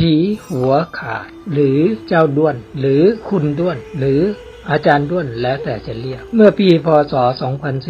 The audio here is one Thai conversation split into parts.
ผีหัวขาด หรือเจ้าด้วน หรือคุณด้วน หรือ อาจารย์ด้วนแล้วแต่จะเรียก เมื่อปีพศ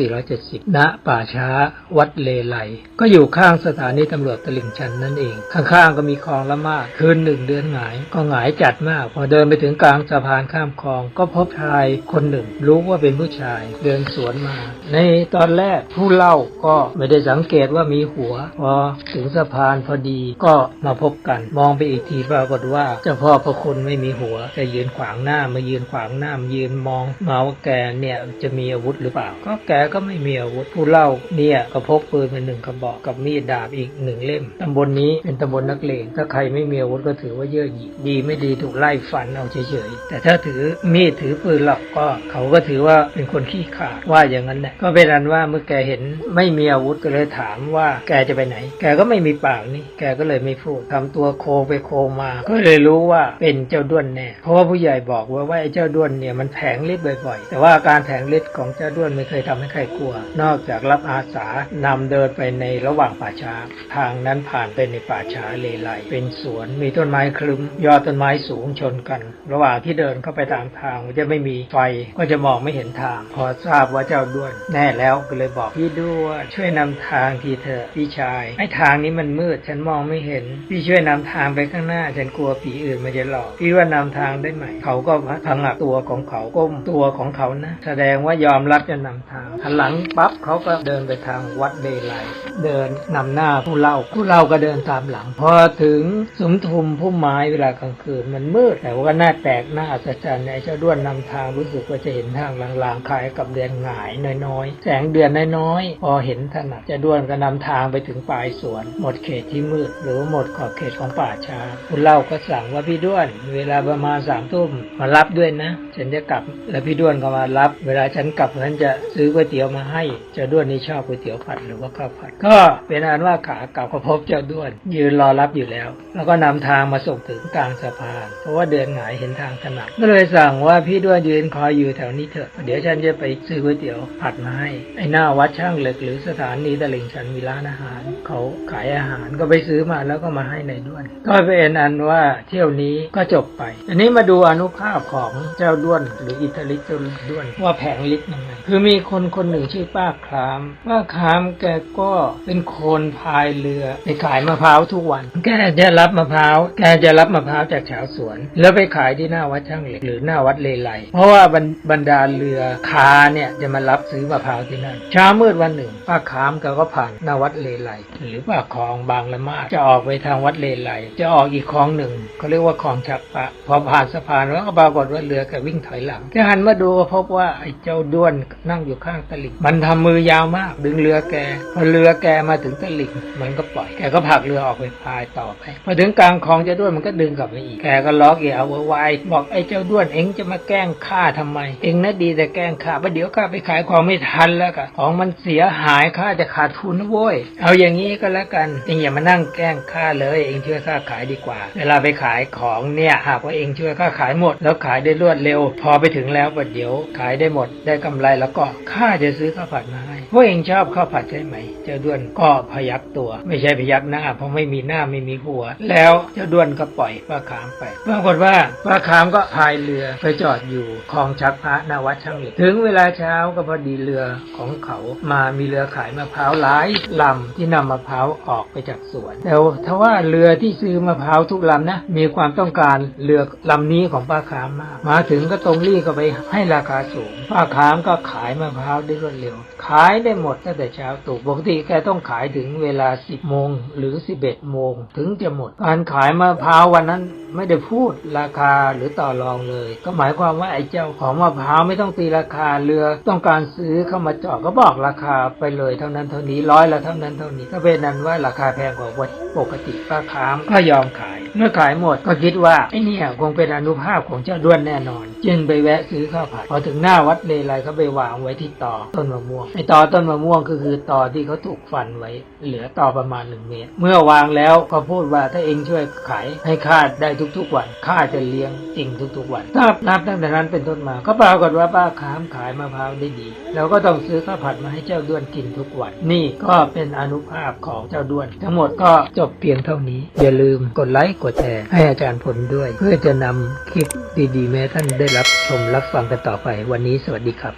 2470 ณ ป่าช้า วัดเลไล ก็อยู่ข้างสถานีตำรวจตลิ่งชันนั่นเอง ข้างๆก็มีคลองละมาก คืนหนึ่งเดือนหงาย ก็หงายจัดมาก พอเดินไปถึงกลางสะพานข้ามคลอง ก็พบชายคนหนึ่ง รู้ว่าเป็นผู้ชาย เดินสวนมา ในตอนแรกผู้เล่าก็ไม่ได้สังเกตว่ามีหัว พอถึงสะพานพอดีก็มาพบกัน มองไปอีกทีปรากฏว่าเจ้าพ่อพระคุณไม่มีหัวแต่ยืนขวางหน้ามายืนขวางหน้ามายืนมองมาว่าแกเนี่ยจะมีอาวุธหรือเปล่า ก็แกก็ไม่มีอาวุธผู้เล่าเนี่ยก็พกปืนเป็นหนึ่งกระบอกกับมีดดาบอีกหนึ่งเล่มตำบลนนี้เป็นตำบลนักเลงถ้าใครไม่มีอาวุธก็ถือว่าเย่อหยิ่งดีไม่ดีถูกไล่ฟันเอาเฉยๆแต่ถ้าถือมีดถือปืนหลักก็เขาก็ถือว่าเป็นคนขี้ขลาดว่าอย่างนั้นแหละก็เป็นอันว่าเมื่อแกเห็นไม่มีอาวุธก็เลยถามว่าแกจะไปไหน แกก็ไม่มีปากนี่แกก็เลยไม่พูดทำตัวโคไปโคมา ก็เลยรู้ว่าเป็นเจ้าด้วนแน่เพราะว่าผู้ใหญ่บอกว่าว่าไอ้เจ้าด้วนเนี่ยมันแผงฤทธิ์บ่อยๆ แต่ว่าการแผงฤทธิ์ของเจ้าด้วนไม่เคยทำให้ใครกลัว นอกจากรับอาสานำเดินไปในระหว่างป่าช้า ทางนั้นผ่านไปในป่าช้าเลไลเป็นสวนมีต้นไม้คลึมยอดต้นไม้สูงชนกัน ระหว่างที่เดินเข้าไปตามทางจะไม่มีไฟก็จะมองไม่เห็นทาง พอทราบว่าเจ้าด้วน แน่แล้วก็เลยบอกพี่ด้วนช่วยนำทางทีเถอะพี่ชายไอ้ทางนี้มันมืดฉันมองไม่เห็น พี่ช่วยนำทางไปข้างหน้า ฉันกลัวผีอื่นมันจะหลอกพี่ว่านำทางได้ไหมเขาก็พังหักตัวของเขาก้มตัวของเขานะ แสดงว่ายอมรับจะนำทางหันหลังปั๊บเขาก็เดินไปทางวัดเดลัยเดินนำหน้าผู้เล่า ผู้เล่าก็เดินตามหลัง พอถึงสมทุมพุ่มไม้เวลากลางคืนมันมืด แต่ว่าหน้าแตกหน้าอัศจรรย์ไอ้เจ้าด้วนนำทางรู้สึกว่าจะเห็นทางลางๆคล้ายกับเดือนหงายน้อยๆ แสงเดือนน้อยๆ พอเห็นถนัดเจะด้วนก็นำทางไปถึงปลายสวน หมดเขตที่มืด หรือหมดขอบเขตของป่าช้าผู้เล่าก็สั่งว่าพี่ด้วน เวลาประมาณสามทุ่มมารับด้วยนะฉันจะกลับ แล้วพี่ด้วนก็มารับ เวลาฉันกลับฉันจะซื้อก๋วยเตี๋ยวมาให้ เจ้าด้วนนี่ชอบก๋วยเตี๋ยวผัดหรือว่าข้าวผัด ก็เป็นอันว่าขากลับก็พบเจ้าด้วน ยืนรอรับอยู่แล้ว แล้วก็นำทางมาส่งถึงกลางสะพาน เพราะว่าเดินหงายเห็นทางถนัดก็เลยสั่งว่าพี่ด้วนยืนคอยอยู่แถวนี้เถอะ เดี๋ยวฉันจะไปซื้อก๋วยเตี๋ยวผัดมาให้ ไอ้หน้าวัดช่างเหล็กหรือสถานีตลิ่งชันมีร้านอาหาร เขาขายอาหารก็ไปซื้อมาแล้วก็มาให้ในด้วน ก็เป็นอันว่าเที่ยวนี้ก็จบไป อันนี้มาดูอนุภาพของเจ้าด้วนหรืออิทธิฤทธิ์จ้าด้วนว่าแผงฤทธิ์ยังไงคือมีคนคนหนึ่งชื่อป้าครามป้าครามแกก็เป็นคนพายเรือไปขายมะพร้าวทุกวัน แกจะรับมะพร้าวแกจะรับมะพร้าวจากชาวสวน แล้วไปขายที่หน้าวัดช่างเหล็กหรือหน้าวัดเลไลเพราะว่าบรรดาเรือคาเนี่ยจะมารับซื้อมะพร้าวที่นั่นเช้ามืดวันหนึ่งป้าครามแกก็ผ่านหน้าวัดเลไลหรือว่าคลองบางละมาดจะออกไปทางวัดเลไลจะออกอีกคลองหนึ่งเขาเรียกว่าคลองชักปะ พอผ่านสะพานแล้วก็ปรากฏว่าเรือแกวิ่งถอยหลังแกหันมาดูก็พบว่าไอ้เจ้าด้วนนั่งอยู่ข้างตลิ่งมันทำมือยาวมาก ดึงเรือแกพอเรือแกมาถึงตลิ่งมันก็ปล่อยแกก็ผลักเรือออกไปพายต่อไปพอถึงกลางคลองเจ้าด้วนมันก็ดึงกลับมาอีกแกก็ล้อเกี่ยวเอาไว้บอกไอ้เจ้าด้วนเอ็งจะมาแกล้งข้าทำไม เอ็งน่ะดีแต่แกล้งข้าประเดี๋ยวข้าไปขายของไม่ทันแล้วกันของมันเสียหายข้าจะขาดทุนนะโว้ยเอาอย่างนี้ก็แล้วกันเอ็งอย่ามานั่งแกล้งข้าเลยเอ็งช่วยข้าขายดีกว่า เวลาไปขายของเนี่ยหากว่าเอ็งช่วยข้าขายหมด แล้วขายได้รวดเร็ว พอไปถึงแล้วประเดี๋ยวขายได้หมดได้กำไรแล้วก็ข้าจะซื้อข้าวผัดมาให้พวกเองชอบข้าวผัดใช่ไหม เจ้าด้วนก็พยักตัว ไม่ใช่พยักหน้า เพราะไม่มีหน้าไม่มีหัว แล้วเจ้าด้วนก็ปล่อยป้าขามไปปรากฏว่าป้าขามก็พายเรือไปจอดอยู่คลองชักพระนาวัดช่างเหล็กถึงเวลาเช้าก็พอดีเรือของเขามามีเรือขายมะพร้าวหลายลำที่นำมะพร้าวออกไปจากสวนแต่ทว่าเรือที่ซื้อมะพร้าวทุกลำนะมีความต้องการเรือลำนี้ของป้าขามมากมาถึงก็ตรงรีก็ไปให้ราคาสูงป้าขามก็ขายมะพร้าวได้รวดเร็ว ขายได้หมดตั้งแต่เช้าตู่ปกติแกต้องขายถึงเวลา10โมงหรือ11โมงถึงจะหมดการขายมะพร้าววันนั้นไม่ได้พูดราคาหรือต่อรองเลย ก็หมายความว่าไอ้เจ้าของมะพร้าวไม่ต้องตีราคาเรือต้องการซื้อเข้ามาจอดก็บอกราคาไปเลยเท่านั้นเท่านี้ร้อยละเท่านั้นเท่านี้ก็เป็นนั้นว่าราคาแพงกว่าปกติป้าขามก็ยอมขาย เมื่อขายหมดก็คิดว่าไอ้นี่คงเป็นอนุภาพของเจ้าด้วนแน่นอน จึงไปแวะซื้อข้าวผัดพอถึงหน้าวัดเลไลเขาไปวางไว้ที่ตอต้นมะม่วงไอ้ตอต้นมะม่วงก็คือตอที่เขาถูกฟันไว้ เหลือตอประมาณหนึ่งเมตร เมื่อวางแล้วก็พูดว่าถ้าเองช่วยขายให้ข้าได้ทุกๆวันข้าจะเลี้ยงจริงทุกๆวันถ้านับตั้งแต่นั้นเป็นต้นมา ก็ปรากฏว่าป้าขามขายมะพร้าวได้ดีแล้วก็ต้องซื้อข้าวผัดมาให้เจ้าด้วนกินทุกวัน นี่ก็เป็นอนุภาพของเจ้าด้วน ทั้งหมดก็จบเพียงเท่านี้ อย่าลืมกดไลค์กดกแชร์ให้อาจารย์ผลด้วย เพื่อจะนำคลิปดีๆแม้ท่านได้รับชมรับฟังกันต่อไป วันนี้สวัสดีครับ